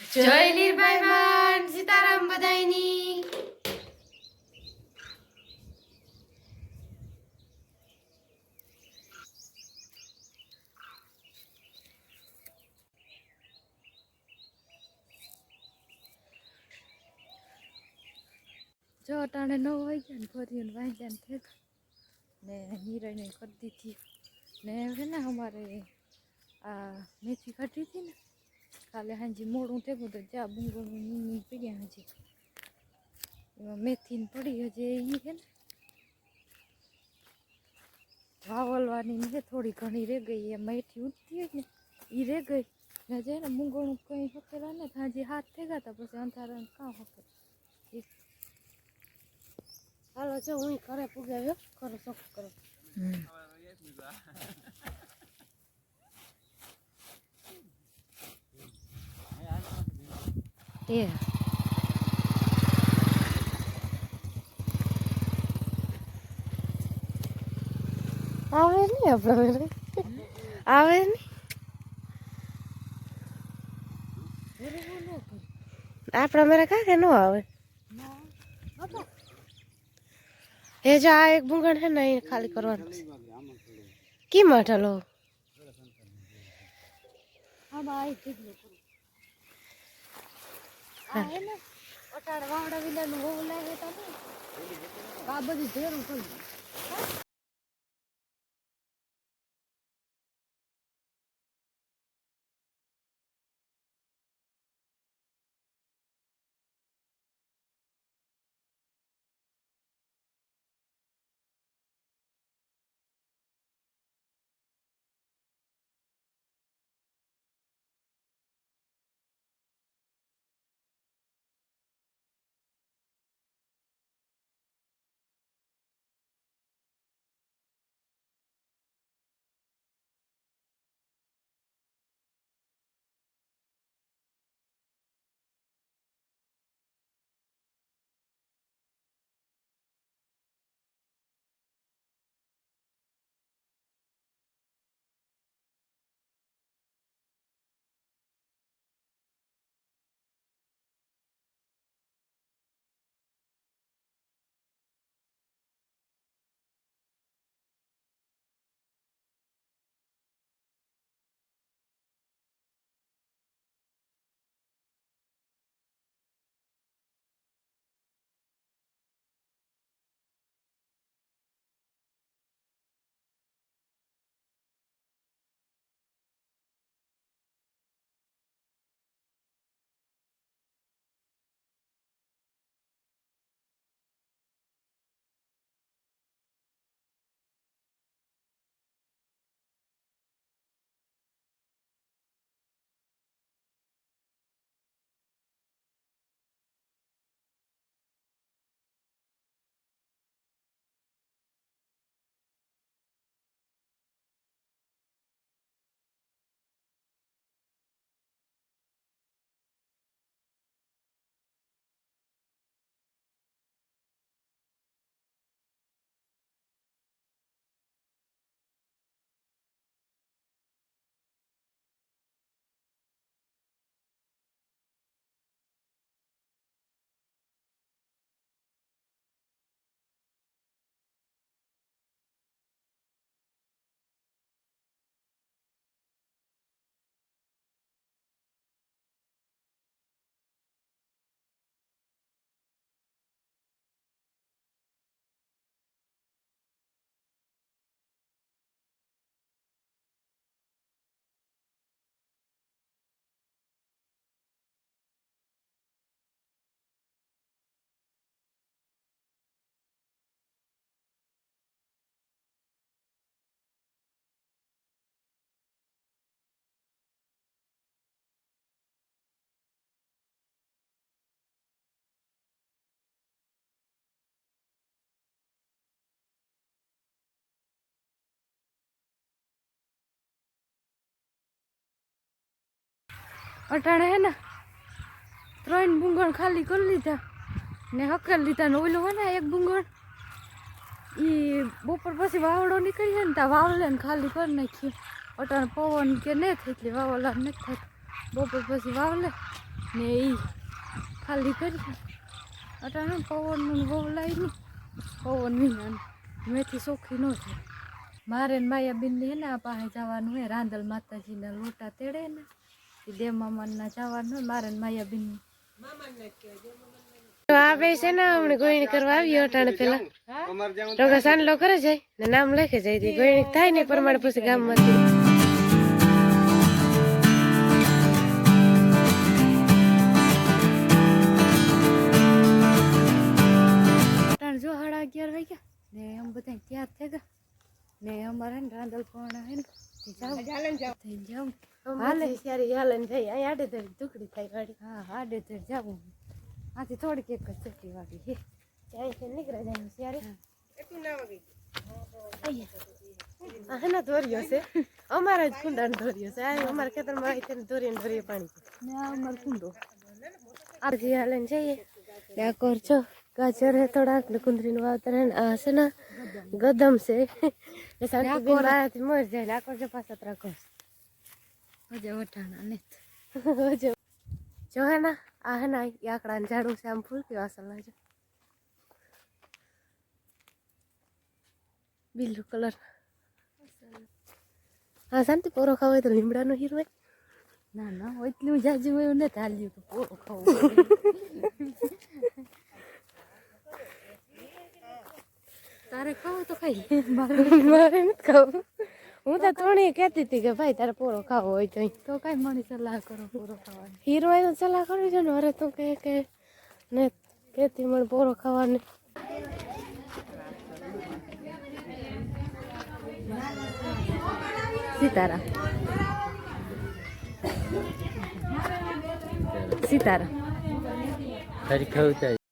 જય નિર્ભય માન સીતારામ બધાયની. જો અટાણે નવ વાગ્યા ને ફરી વાગ્યા ને થેક ને નિરાયને કરી દીધી. ને હે ને અમારે આ મેથી કાઢી હતી ને કાલે હાજી મોડું થયું તો ચા બુંગળું પડ્યા હજી. એમાં મેથી પડી હજી એ છે ને. વાવલવાની ને થોડી ઘણી રે ગઈ એ મેથી ઉઠતી હોય ને એ રે ગઈ. ને જે ને મૂંગણું કંઈ હકેલા ને હાજી હાથ થઈ ગયા તા, પછી અંધારા કાં હકે? હાલો, જો હું ઘરે પૂગાવ્યો ખરો શોખ કરો એ આવે નહીં આપણે આવે નહીં આપણા મેરા કાકે ન આવે એ જો આ એક બુંગણ છે ને એ ખાલી કરવાનું છે કેમ અઠાલો હા આવી આ હે ને? વાવડા હોવું લાગે તો આ બધી ભેરું થઈ અટાણે હે ને, ત્રણ બુંગણ ખાલી કરી લીધા. ને હકેલ લીધા ને ઓલું હે ને એક બુંગણ એ બપોર પછી વાવડો નીકળી જાય ને ત્યાં વાવલે ને ખાલી કરી નાખીએ અટાણે પવન કે નહીં થાય એટલે વાવલા નથી થાય બપોર પછી વાવલે ને એ ખાલી કરી અટાણે પવનનું વાવલાય નહીં પવન વિના મેથી ચોખ્ખી ન થાય. મારે ને માયાબીનને હે ને આ પાસે જવાનું હોય રાંદલ માતાજીના લોટા તેડે ને. દેવ મામાના જવાનું મારે ને માયાબીન. આવે છે ને હમણાં ગોયણી કરવા આવી અટાણે પેલા. રોગા સાંડલો કરે છે? ને નામ લખે જાય તે ગોયણી થાય ને પ્રમાણે પછી ગામમાંથી. ત્રણ જો સાડા અગિયાર વાગ્યા. ને એમ બધા તૈયાર થઈ ગયા. ને અમારે રાંધલ રાંદલ પણ હે ને. એ જાઉં. હાલે. ત્યારે હાલે ને અહીં આડે ધરી ટુકડી થાય વાળી હા આડે તે જાવું આથી થોડીક એક જ ચટણી વાગી હે અહીંથી નીકળે જાય ત્યારે. હેના ધોર્યો છે. અમારા જ કુંડાનો ધોર્યો છે. આ અમારા ખેતરમાં આવી તેને ધોરીને ધોરીએ પાણી ને આ અમારો કુંડો પછી હાલે ને જઈએ. ત્યાં કોર છો. ગાજર હે થોડાક ને કુંદરીનું વાવતર હે ને આ છે ને ગદમ છે. એ શાંતિ બેન મારાથી મોર જાય. લાકોર છે પાછા ત્રાકો મજા વટાણા ને જો જો હે ના, આ હે ના આ આકડાનું ઝાડું છે આમ ફૂલતી વાસણ લાજો બિલુ કલર. હા, શાંતિ, પોરો ખાવ હોય તો લીમડાનો હીરો હોય. ના ના, એટલું જાજુ હોય એવું નથી હાલ્યું તો પોરો ખાવું તારે ખાવું તો ખાઈ મારે નથી ખાવું. હું તો ત્રણેય કહેતી હતી કે ભાઈ તારે પૂરો ખાવો હોય તો. તો કઈ મણી સલાહ કરો પૂરો ખાવાની. હીરો હોય સલાહ કરી છે ને અરે તું કહે કે ને કહેતી મને પૂરો ખાવાની. સીતારા. સીતારા. ખરી કવિતા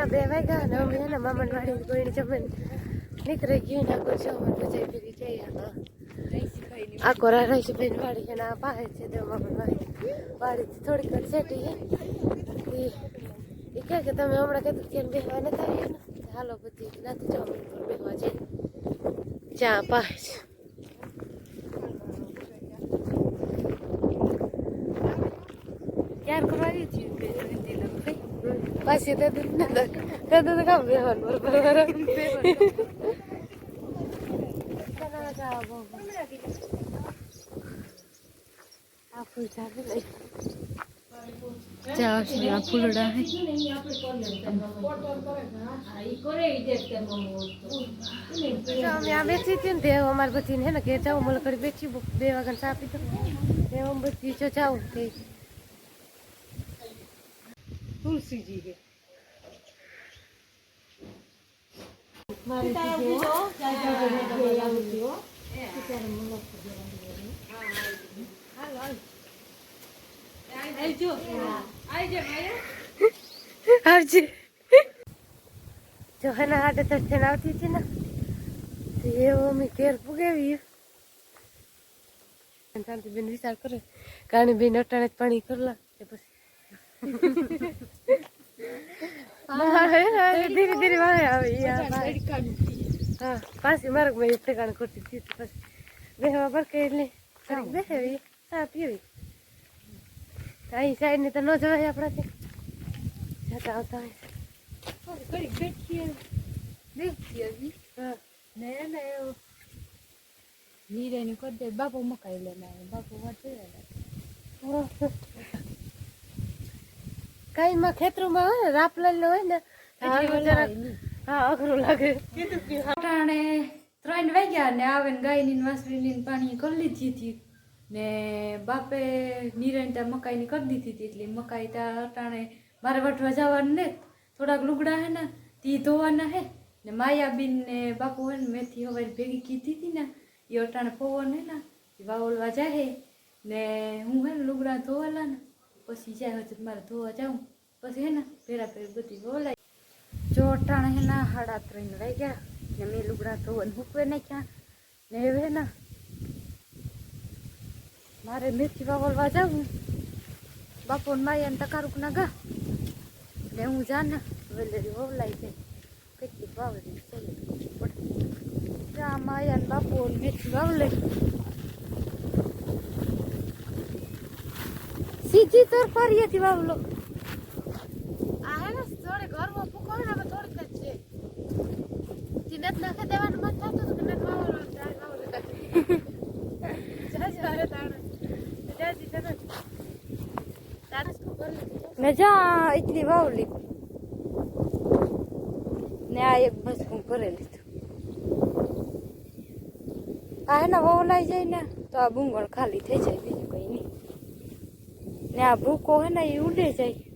જો ટાણે હે ને બે વાગ્યા ને અમે એના મામાને વાળી વાડી જમીને નીકળી ગયું ને આખો છો મને બજાઈ ફેરી જઈએ હા આખો રા રહીશ બેન વાડી છે આ પાસે છે તો મામાને વાળી વાડીથી થોડીક વાર સેટી એ કહે કે તમે હમણાં કીધું કે બેહવા નતા આવ્યા ને? હાલો બધી નથી ઉપર બેહવા જઈએ જ્યાં પાસે ત્યાર કરવા આવી હતી? પાછી તે તે દૂધ કામ બેહવાનું બરોબર આ ફૂલ ચાલે લઈ ચા આ ફૂલડા હે તો અમે આ બેસી હતી ને તે અમારે બધી હે ને કે જાઉં મને ઘડી બેસી બે વાગ્યા ચા દઉં તે બધી જો જાઉં તે તુલસીજી जी આવજે. જો હે ને આડે આવતી હતી ને તો એવો અમે ઘેર પુગાવી શાંતિ બેન વિચાર કરે કાણી બેન અટાણે જ પાણી કરલા તે પછી ધીરે ધીરે વાહે આવે. હા પાછી માર્ગમાં ઠેકાણ ખોટી થયું પછી બેહવા પર કે એટલે ઘડીક બેહેવી ચા પીવી. અહીં સાઈડ ને તો ન જવાય આપણાથી જતા આવતા હોય. ઘડી બેઠીએ બેઠીએ હા. ને એને નીરેની કરી દે બાપુ મકાઈ લઈને આવે બાપુ વાટ. કઈ માં ખેતરોમાં હોય ને રાપ લઈ હોય ને હા અઘરું લાગે. અટાણે ત્રણ વાગ્યા ને આવે ને ગાયની વાસળીની ની પાણી કરી લીધી હતી ને બાપે નિરણ ત્યાં મકાઈની કરી દીધી હતી એટલે મકાઈ ત્યાં અટાણે મારે વટવા જવાનું ને થોડાક લુગડા હે ને તી ધોવાના હે ને માયાબીન ને બાપુ હે ને મેથી હવે ભેગી કીધી હતી ને એ અટાણે પવન હે ને વાવલવા જાય ને હું હે ને લુગડા ધોવાલા ને પછી જાય હજુ મારે ધોવા જાઉં. પછી હે ને ભેરા ભેર બધી બોલાય જો અટાણે હે ના હાડા ત્રણ વાગ્યા. ને મેં લુગડા ધોઈને મૂકવે નાખ્યા. ને હવે ને મારે મેથી વાવલવા જાઉં બાપુને માયા ને તકારુક ના ગા. ને હું જા ને વેલેરી વવલાઈ જાય કેટલી વાવલી ચાલે. ત્યાં માયા ને બાપુ મેથી વાવલે. સીધી તોર પારીએથી વાવલો આ હે ને થોડે ઘરમાં ફૂકો હોય ને હવે થોડીક જ છે. તીનત નાખે દેવાનું મત થતું હતું કે નથી વાવવાનું ચાલ વાવલે જા જા રે તાણે. જા જી તને તારે લીધું ને જા એટલી વાવલી ને આ એક બસ હું કરી લીધું. આ એના લઈ જાય ને તો આ બુંગળ ખાલી થઈ જાય. ને આ ભૂકો હે ને એ ઉડે જાય.